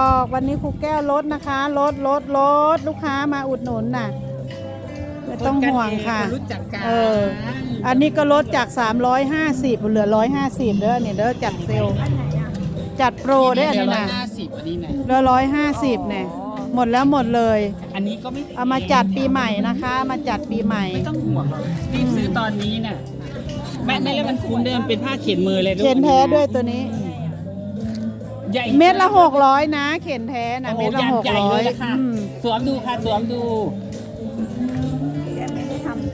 ออกวันนี้ครูแก้วลดนะคะลดลดลดลูกค้ามาอุดหนุนน่ะไม่ต้องห่วงค่ะนรู้จักกันเอออันนี้ก็ลดจาก 350เหลือ 150เด้อเนี่ยเด้อจัดเซลล์จัดโปรได้ออันนี้ร้อยนะห้าสิบอันนี้นะเหลือ150เนี่ยหมดแล้วหมดเลย อันนี้ก็ไม่เอามาจัดปีใหม่นะคะ มาจัดปีใหม่ไม่ต้องห่วงหรอกรีบซื้อตอนนี้น่ะแม่ไม่แล้วมันคุ้มด้วยมันเป็นผ้าเขียนมือเลยลูกเข็นแท้ด้วยตัวนี้ ใหญ่เม็ดละ600นะ เข็นแท้นะโอ้โหเม็ดละยันใหญ่เลยละค่ะ600อืมสวมดูค่ะสวมดู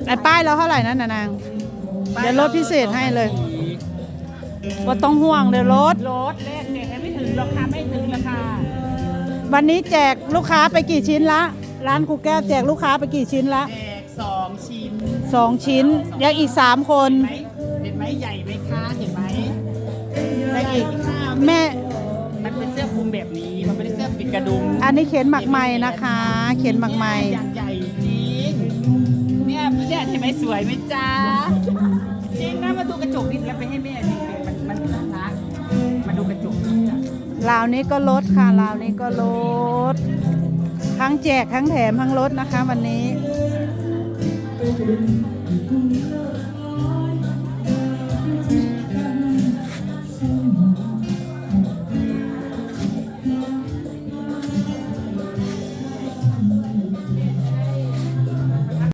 ไอ้ป้ายเราเท่าไหร่นั่นน่ะนาง เดี๋ยวลดพิเศษให้เลยก็ต้องห่วงเดี๋ยวลดลดเลขเนี่ยไม่ถึงราคาไม่ถึงราคาวันนี้แจกลูกค้าไปกี่ชิ้นละ ร้านครูแก้วแจกลูกค้าไปกี่ชิ้นละแจกสองชิ้นสองชิ้นยังอีกสามคน เห็นไหมเห็นไหมใหญ่ไหมคะเห็นไหมยังอีก แม่ แบบนี้มันไม่ได้เสื้อปิดกระดุมอันนี้เข็นหมักไหมนะคะ เข็นหมักไหมอย่างใหญ่จริงเนี่ยเนี่ยเห็นไหมสวยไหมจ๊ะจริงนะมาดูกระจกนิดแล้วไปให้แม่ดิมันมันน่ารักมาดูกระจกนิดจ้ะราวนี้ก็ลดค่ะราวนี้ก็ลดทั้งแจกทั้งแถมทั้งลดนะคะ วันนี้